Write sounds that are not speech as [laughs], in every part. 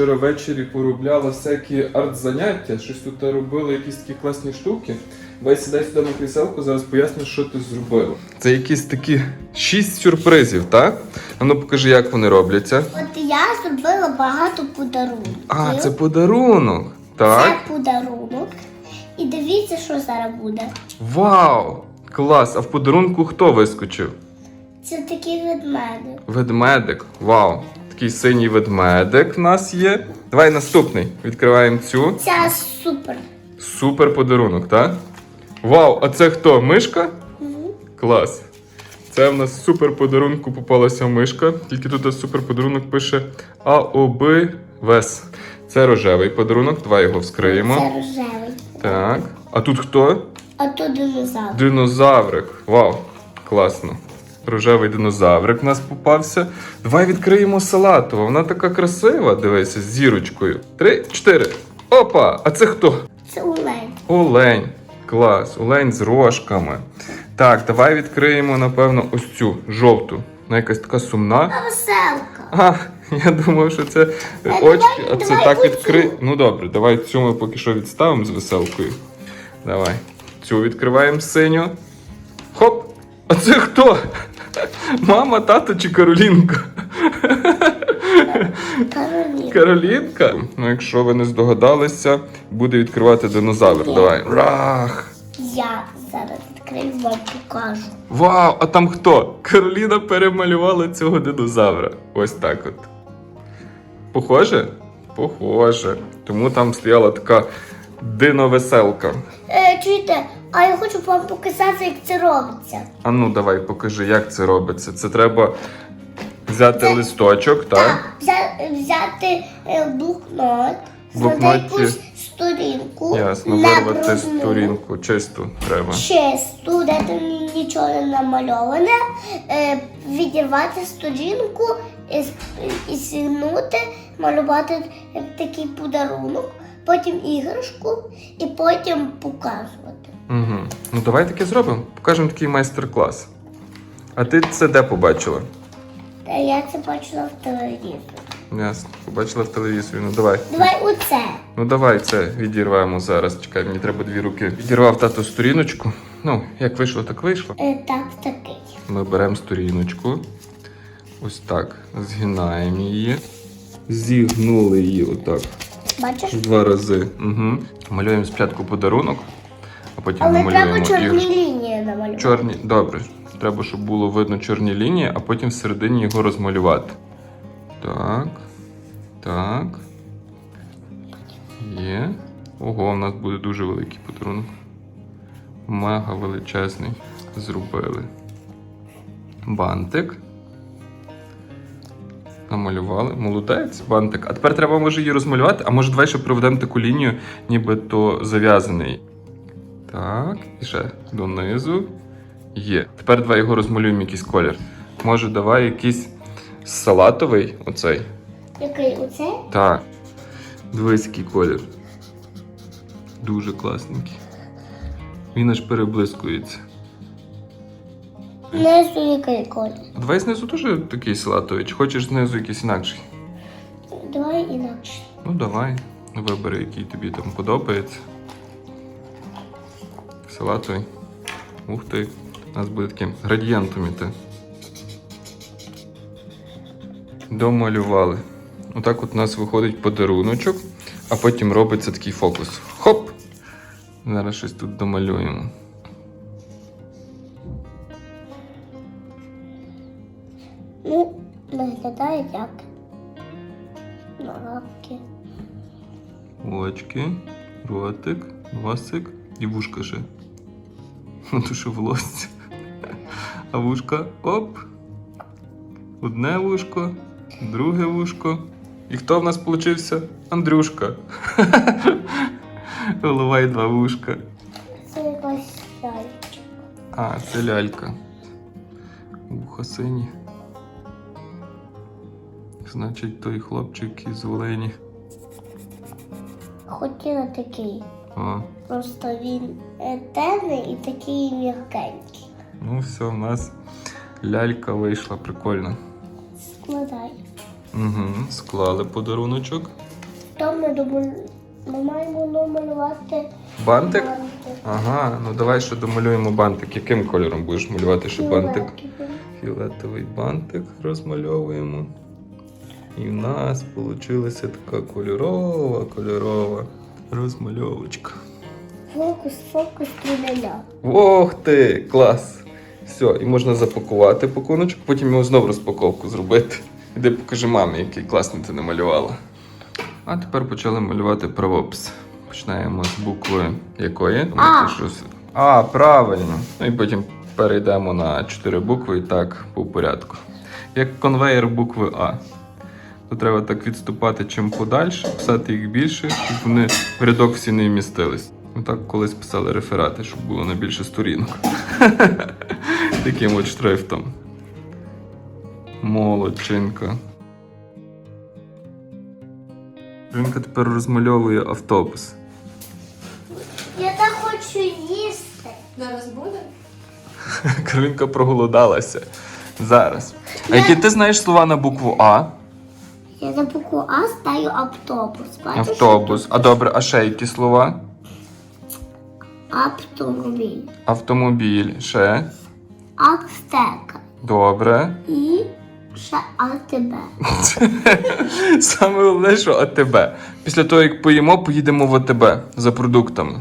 Вчора ввечері поробляла всякі арт-заняття, щось тут робила, якісь такі класні штуки. Давай сідай сюди на кріселку, зараз поясню, що ти зробила. Це якісь такі шість сюрпризів, так? А ну покажи, як вони робляться. От я зробила багато подарунків. А, це подарунок. Так. Це подарунок. І дивіться, що зараз буде. Вау! Клас! А в подарунку хто вискочив? Це такий ведмедик. Ведмедик. Вау! Такий синій ведмедик в нас є. Давай наступний. Відкриваємо цю. Це супер. Супер подарунок, так? Вау! А це хто? Мишка? Мгм. Клас. Це в нас супер подарунку попалася мишка. Тільки тут супер подарунок пише АОБ ВЕС. Це рожевий подарунок. Давай його вскриємо. Це рожевий. Так. А тут хто? А тут динозавр. Динозаврик. Вау, класно. Рожевий динозаврик в нас попався. Давай відкриємо салатову. Вона така красива, дивися, з зірочкою. Три, чотири. Опа! А це хто? Це олень. Олень. Клас, олень з рожками. Так, давай відкриємо, напевно, ось цю жовту. Вона якась така сумна. Веселка. А, я думав, що це е, А очки, давай- а це давай так відкри. Ну добре, давай цю ми поки що відставимо з веселкою. Давай. Цю відкриваємо синю. Хоп! А це хто? Мама, тато чи Каролінка? Кароліна. Каролінка? Ну, якщо ви не здогадалися, буде відкривати динозавр. Ні. Давай. Рах! Я зараз відкрию вам покажу. Вау! А там хто? Кароліна перемалювала цього динозавра. Ось так от. Похоже? Похоже. Тому там стояла така диновеселка. Е, чуєте, а я хочу вам показати, як це робиться. А ну давай покажи, як це робиться. Це треба взяти Це- листочок, так? взя- взяти е, блокнот, Блокноті. якусь сторінку, Ясно, вирвати сторінку, чисту треба. чисту, де там нічого не намальоване, е, відірвати сторінку і, і зігнути, малювати такий подарунок, потім іграшку і потім показувати. Угу. Ну давай таке зробимо. Покажемо такий майстер-клас. А ти це де побачила? Та я це бачила в телевізорі. Ясно, побачила в телевізорі. Ну давай. Давай оце. Ну давай це відірвемо зараз. Чекай, мені треба дві руки. Відірвав тато сторіночку. Ну, як вийшло, так вийшло. Е, так, такий. Ми беремо сторіночку. Ось так. Згинаємо її. Зігнули її отак. Бачиш? Два рази. Угу. Малюємо спочатку подарунок, а потім Але треба намалюємо чорні іграшку. лінії намалювати. Чорні, добре. Треба, щоб було видно чорні лінії, а потім всередині його розмалювати. Так. Так. Є. Ого, у нас буде дуже великий подарунок. Мега величезний. Зробили. Бантик. Намалювали. Молодець, бантик. А тепер треба може її розмалювати, а може давай ще проведемо таку лінію, ніби то зав'язаний. Так, і ще донизу. Є. Тепер давай його розмалюємо якийсь колір. Може, давай якийсь салатовий оцей. Який оце? Так. Дивись, який колір. Дуже класненький. Він аж переблискується. Який колір. А давай знизу теж такий салатовий, чи хочеш знизу якийсь інакший? Давай інакше. Ну давай. Вибери, який тобі там подобається. Салатовий. Ух ти. У нас буде таким градієнтом іти. Домалювали. Отак от у нас виходить подаруночок, а потім робиться такий фокус. Хоп! Зараз щось тут домалюємо. Очки, ротик, носик і вушка ще. Ну, то що волосся. А вушка оп. Одне вушко, друге вушко. І хто в нас получився? Андрюшка. [laughs] Голова і два вушка. Це якась лялька. А, це лялька. Вуха сині. Значить, той хлопчик із Волині. Хотіла такий. О, Просто він е, темний і такий м'якенький. ну все, в нас лялька вийшла прикольно. Складай. Угу, склали подаруночок. То ми, ми маємо намалювати Бантик? бантик. Ага, ну давай ще домалюємо бантик. Яким кольором будеш малювати ще бантик? Фіолетовий бантик розмальовуємо. І в нас вийшла така кольорова, кольорова розмальовочка. Фокус, фокус, труляля. Ох ти! Клас! Все, і можна запакувати пакуночок, потім його знову розпаковку зробити. Іди покажи мамі, який класний ти намалювала. А тепер почали малювати правопис. Починаємо з букви якої? З- А, правильно. Ну і потім перейдемо на чотири букви і так по порядку. Як конвейер букви А. То треба так відступати чим подальше, писати їх більше, щоб вони в рядок всі не вмістились. Ну так колись писали реферати, щоб було на більше сторінок. [laughs] Таким от шрифтом. Молодчинка. Ринка тепер розмальовує автобус. Я так хочу їсти. Зараз буде? [laughs] Каролінка проголодалася. Зараз. А які ти знаєш слова на букву А? Я на букву А ставлю автобус. Бачиш? Автобус. А добре, а ще які слова? Автомобіль. Автомобіль. Ще. Аптека. Добре. І ще АТБ. [laughs] Саме головне, що АТБ. Після того, як поїмо, поїдемо в АТБ за продуктами.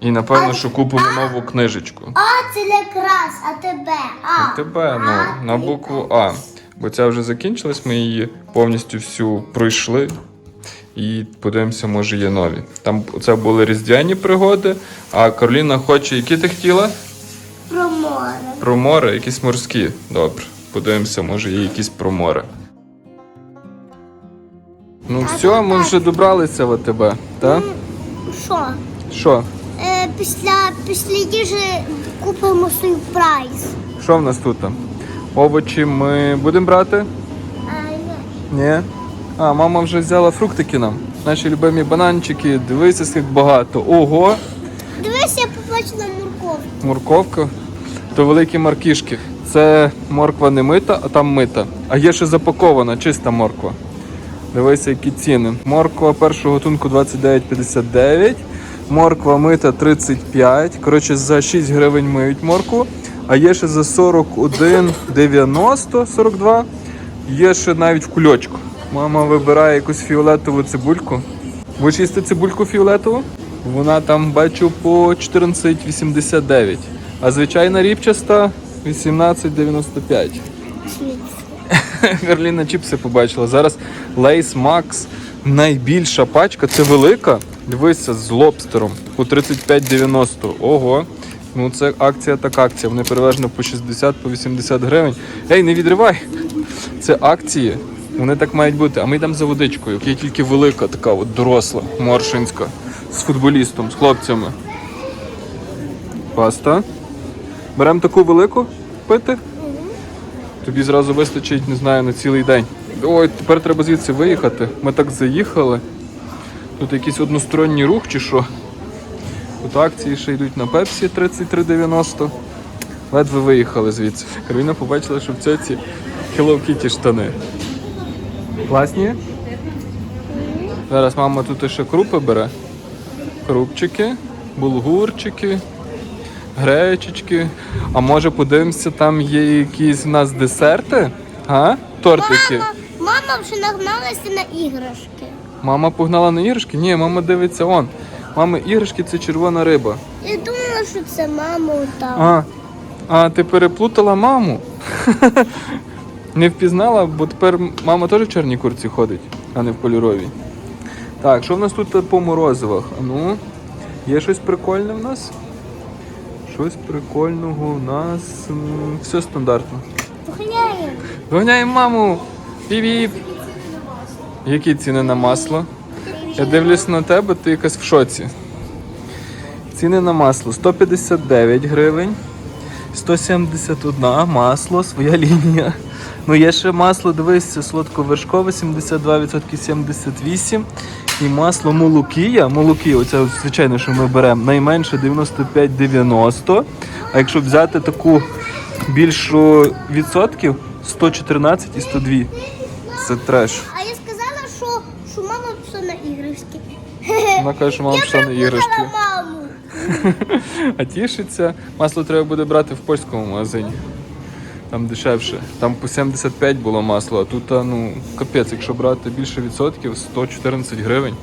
І напевно, що купимо нову книжечку. А це якраз АТБ. А. АТБ, ну, на букву А. Бо ця вже закінчилась, ми її повністю всю пройшли. І подивимося, може є нові. Там це були різдвяні пригоди, а Кароліна хоче, які ти хотіла? Про море. Про море, якісь морські. Добре. Подивимося, може є якісь про море. Ну все, ми вже добралися в АТБ, так? Що? Що? Е, після, після їжі купимо сюрприз. Що в нас тут? Овочі ми будемо брати? А, ні. Ні. А, мама вже взяла фруктики нам. Наші любимі бананчики. Дивися, скільки багато. Ого! Дивись, я побачила морковку. Морковка. То великі маркішки. Це морква не мита, а там мита. А є ще запакована, чиста морква. Дивися, які ціни. Морква першого готунку 29,59. Морква мита 35. Коротше, за 6 гривень миють моркву. А є ще за 41,90, 42. Є ще навіть в кульочку. Мама вибирає якусь фіолетову цибульку. Будеш їсти цибульку фіолетову? Вона там бачу по 14,89. А звичайна ріпчаста 18,95. Гарліна [laughs] чіпси побачила. Зараз Лейс Макс. Найбільша пачка, це велика. Дивися, з лобстером по 35,90. Ого. Ну це акція так акція. Вони переважно по 60 по 80 гривень. Ей, не відривай! Це акції. Вони так мають бути. А ми йдемо за водичкою. Є тільки велика, така от доросла, моршинська, з футболістом, з хлопцями. Паста. Беремо таку велику пити. Тобі зразу вистачить, не знаю, на цілий день. Ой, тепер треба звідси виїхати. Ми так заїхали. Тут якийсь односторонній рух чи що. Тут акції ще йдуть на Пепсі 33,90. Ледве виїхали звідси. Кароліна побачила, що в цьоці Hello Kitty штани. Класні? Зараз мама тут ще крупи бере. Крупчики, булгурчики, гречечки. А може подивимося, там є якісь в нас десерти? А? Тортики. Мама, мама вже нагналася на іграшки. Мама погнала на іграшки? Ні, мама дивиться он. Мами іграшки це червона риба. Я думала, що це мама там. А, а ти переплутала маму. [laughs] Не впізнала, бо тепер мама теж в чорній курці ходить, а не в кольоровій. Так, що в нас тут по морозивах? Ну, є щось прикольне в нас? Щось прикольного у нас. Все стандартно. Поглянь. Доганяємо маму! Піп-піп! Які ціни на масло? Я дивлюсь на тебе, ти якась в шоці. Ціни на масло 159 гривень, 171 масло, своя лінія. Ну, є ще масло, дивись, солодковершкове, 72% 78. І масло молокія, молокія, оце звичайно, що ми беремо, найменше 95,90. А якщо взяти таку більшу відсотків, 114 і 102. це треш. А я сказала, що, що мама пішла на іграшки. Вона каже, що мама пішла на іграшки. маму. [laughs] А тішиться, масло треба буде брати в польському магазині. Там дешевше. Там по 75 було масло, а тут ну, капець, якщо брати більше відсотків, 114 гривень.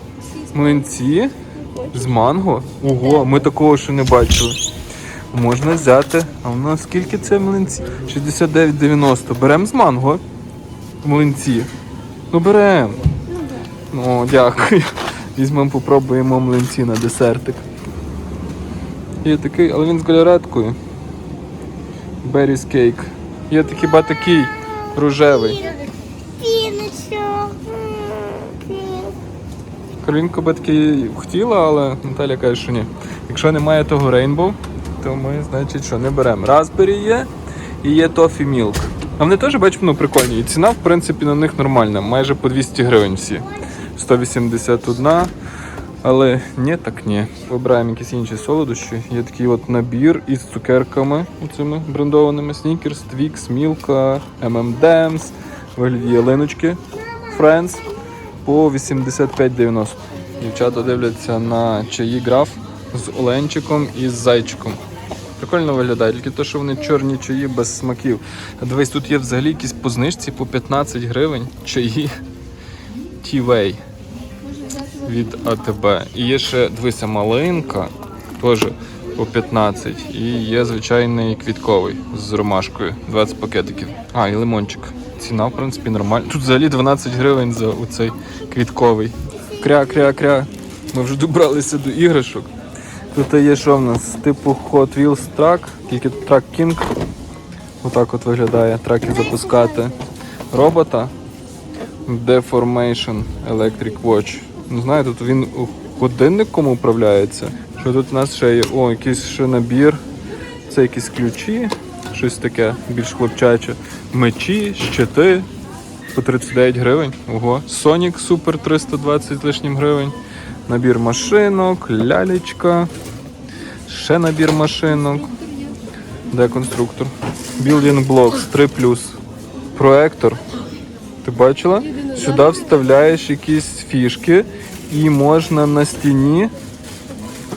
Млинці з манго. Ого, ми такого ще не бачили. Можна взяти. А в нас скільки це млинці? 69,90. Беремо з манго. Млинці. Ну беремо. Ну, дякую. Візьмемо, попробуємо млинці на десертик. Є такий, але він з галереткою. Berries кейк. Є такий ба такий рожевий. Каролінка би такий хотіла, але Наталя каже, що ні. Якщо немає того Rainbow, то ми, значить, що не беремо. Raspberry є і є Toffee Milk. А вони теж, бачимо, ну, прикольні. І ціна, в принципі, на них нормальна. Майже по 200 гривень всі. 181. Але ні, так ні. Вибираємо якісь інші солодощі. Є такий от набір із цукерками, цими брендованими Snickers, Twix, Milka, M&M's, вигляді ялиночки, Friends по 85,90. Дівчата дивляться на чаї граф з оленчиком і з зайчиком. Прикольно виглядає, тільки те, що вони чорні чаї без смаків. Дивись, тут є взагалі якісь по знижці по 15 гривень чаї Ті-Вей від АТБ. І є ще, дивися, малинка, теж по 15. І є звичайний квітковий з ромашкою, 20 пакетиків. А, і лимончик. Ціна, в принципі, нормальна. Тут взагалі 12 гривень за оцей квітковий. Кря-кря-кря. Ми вже добралися до іграшок. Тут є що в нас? Типу Hot Wheels Track, тільки Track King. Отак от виглядає, траки запускати. Робота. Deformation Electric Watch. Не знаю, тут він годинником управляється. Що тут у нас ще є? О, якийсь ще набір. Це якісь ключі, щось таке, більш хлопчаче. Мечі, щити по 39 гривень. Ого. Sonic Super 320 з лишнім гривень. Набір машинок, лялечка. Ще набір машинок. Де конструктор? Building Blocks 3 Проектор. Ти бачила? Сюди вставляєш якісь фішки і можна на стіні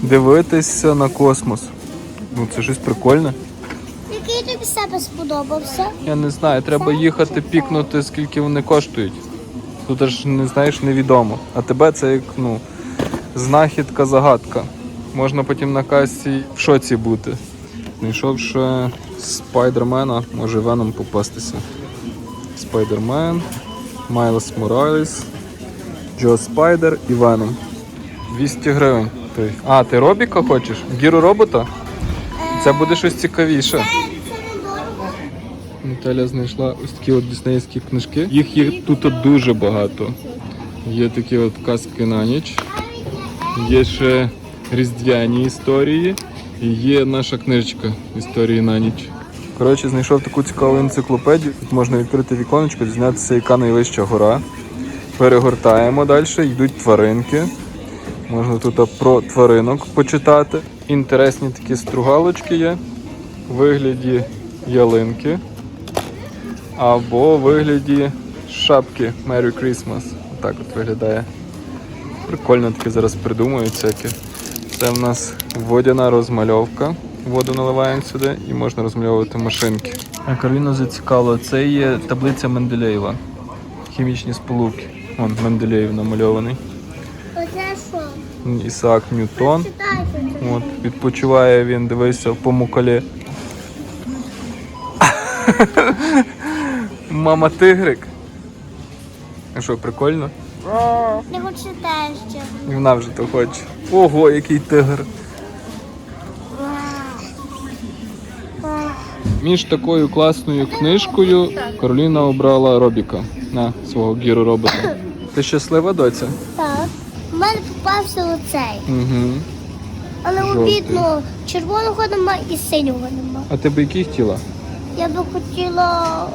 дивитися на космос. Ну це щось прикольне. Який тобі себе сподобався? Я не знаю, треба їхати пікнути, скільки вони коштують. Тут аж не знаєш, невідомо. А тебе це як ну, знахідка загадка. Можна потім на касі в шоці бути. Знайшов ще спайдермена, може веном попастися. Спайдермен, Майлз Моралес, Джо Спайдер і Веном. 200 гривень. Той. А, ти Робіка хочеш? Гіру робота? Це буде щось цікавіше. Наталя знайшла ось такі от диснеївські книжки. Їх є тут дуже багато. Є такі от казки на ніч, є ще різдвяні історії, і є наша книжечка Історії на ніч. Коротше, знайшов таку цікаву енциклопедію. Тут можна відкрити віконечко, дізнатися, яка найвища гора. Перегортаємо далі, йдуть тваринки. Можна тут про тваринок почитати. Інтересні такі стругалочки є у вигляді ялинки або у вигляді шапки Merry Christmas. Отак от виглядає. Прикольно таке зараз придумують всяке. Це в нас водяна розмальовка. Воду наливаємо сюди і можна розмальовувати машинки. Кароліну зацікавило, це є таблиця Менделєєва. Хімічні сполуки. Вон Менделєєв намальований. Оце що? Ісаак Ньютон. От, відпочиває він, дивися, по мукалі. Мама тигрик. А що, прикольно? Не хочу теж ще. Вона вже то хоче. Ого, який тигр. Між такою класною книжкою Кароліна обрала Робіка на свого гіру робота. Ти щаслива, доця? Так. У мене попався оцей. Угу. Але Жовтий. обідно, червоного нема і синього нема. А ти би який хотіла? Я би хотіла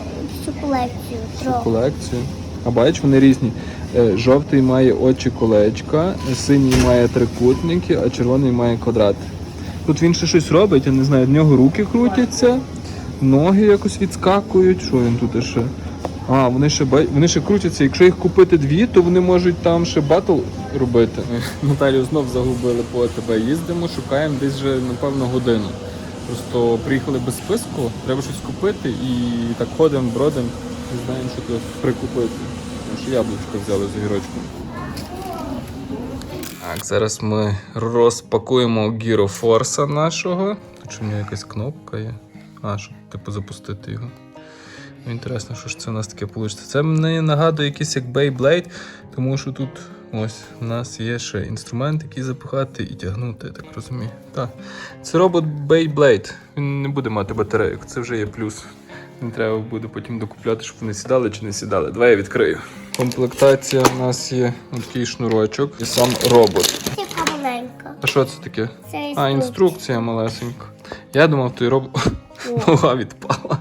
цю колекцію трохи. колекцію. А бачиш, вони різні. Е, Жовтий має очі колечка, синій має трикутники, а червоний має квадрат. Тут він ще щось робить, я не знаю, в нього руки крутяться, ноги якось відскакують. Що він тут ще? А, вони ще вони ще крутяться. Якщо їх купити дві, то вони можуть там ще батл робити. Ми Наталію знов загубили по АТБ. Їздимо, шукаємо десь вже, напевно, годину. Просто приїхали без списку, треба щось купити і так ходимо, бродимо, не знаємо, що тут прикупити. Тому що яблучко взяли з огірочком. Так, зараз ми розпакуємо гірофорса нашого. Тут що в нього якась кнопка є. А, щоб типу запустити його. Ну, Інтересно, що ж це у нас таке вийде. Це мені нагадує якийсь як Beyblade, тому що тут ось у нас є ще інструмент, який запихати і тягнути, я так розумію. Так. Це робот Beyblade. Він не буде мати батарейок, це вже є плюс. Не треба буде потім докупляти, щоб вони сідали чи не сідали. Давай я відкрию. Комплектація у нас є такий шнурочок і сам робот. Яка маленька. А що це таке? Це А, інструкція. інструкція малесенька. Я думав, той роб... [laughs] нога відпала.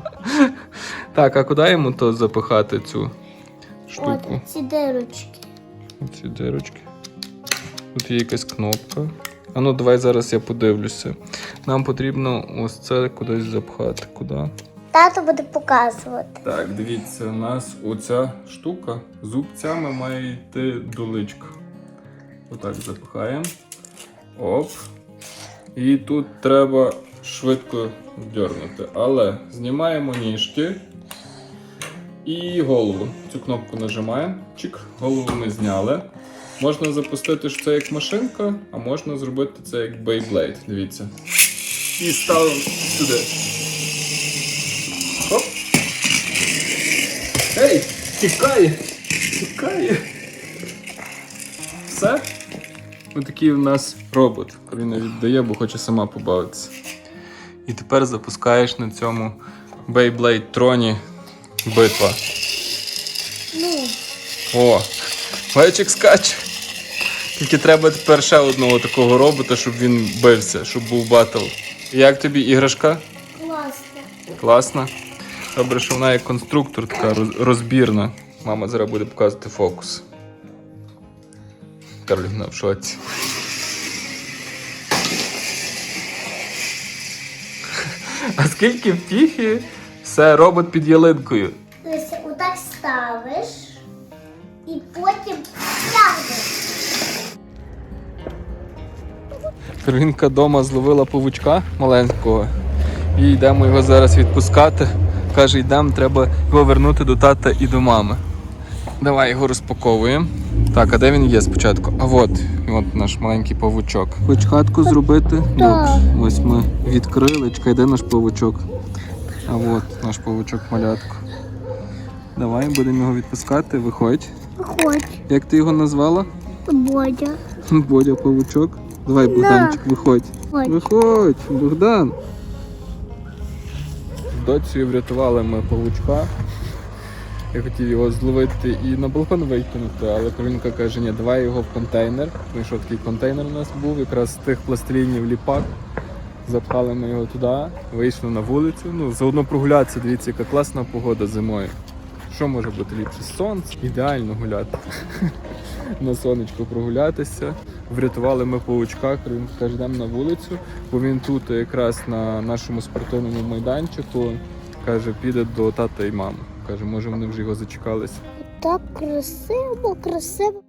Так, а куди йому то запихати цю штуку? От ці дирочки. Ці дирочки. Тут є якась кнопка. А ну давай зараз я подивлюся. Нам потрібно ось це кудись запхати. Куди? Тато буде показувати. Так, дивіться, у нас оця штука зубцями має йти до личка. Отак запихаємо. Оп. І тут треба швидко дьорнути. Але знімаємо ніжки і голову. Цю кнопку нажимаємо. Чик, голову ми зняли. Можна запустити, це як машинка, а можна зробити це як Beyblade. Дивіться. І ставимо сюди. Хоп. Ей, тікає! Тікає. Все? Ось такий у нас робот. Він віддає, бо хоче сама побавитися. І тепер запускаєш на цьому Beyblade троні битва. Ну, О! Мальчик скаче. Тільки треба тепер ще одного такого робота, щоб він бився, щоб був батл. Як тобі іграшка? класно. Класно. Добре, що вона як конструктор така розбірна. Мама зараз буде показувати фокус. Карлівна в шоці. [laughs] А скільки втіхи? Все, робот під ялинкою. Тобто отак ставиш і потім тягнеш. Каролінка вдома зловила павучка маленького. І йдемо його зараз відпускати. Каже, йдемо, треба його вернути до тата і до мами. Давай його розпаковуємо. Так, а де він є спочатку? А от, от наш маленький павучок. Хоч хатку зробити? Добре. Ось ми відкрили. Чекай, де наш павучок? А от наш павучок малятко. Давай будемо його відпускати. Виходь. Виходь, Як ти його назвала? Бодя. Бодя павучок. Давай, Богданчик, виходь. Виходь. Виходь, Богдан. З доцею врятували ми павучка. Я хотів його зловити і на балкон викинути, але Каролінка каже, ні, давай його в контейнер. Знайшов такий контейнер у нас був, якраз з тих пластилінів ліпак. Запхали ми його туди, вийшли на вулицю. Ну, заодно прогулятися, дивіться, яка класна погода зимою. Що може бути ліпше? Сонце. Ідеально гуляти. [laughs] На сонечко прогулятися. Врятували ми павучка, він каже, на вулицю, бо він тут якраз на нашому спортивному майданчику. Каже, піде до тата і мами. Каже, може вони вже його зачекалися. Так красиво, красиво.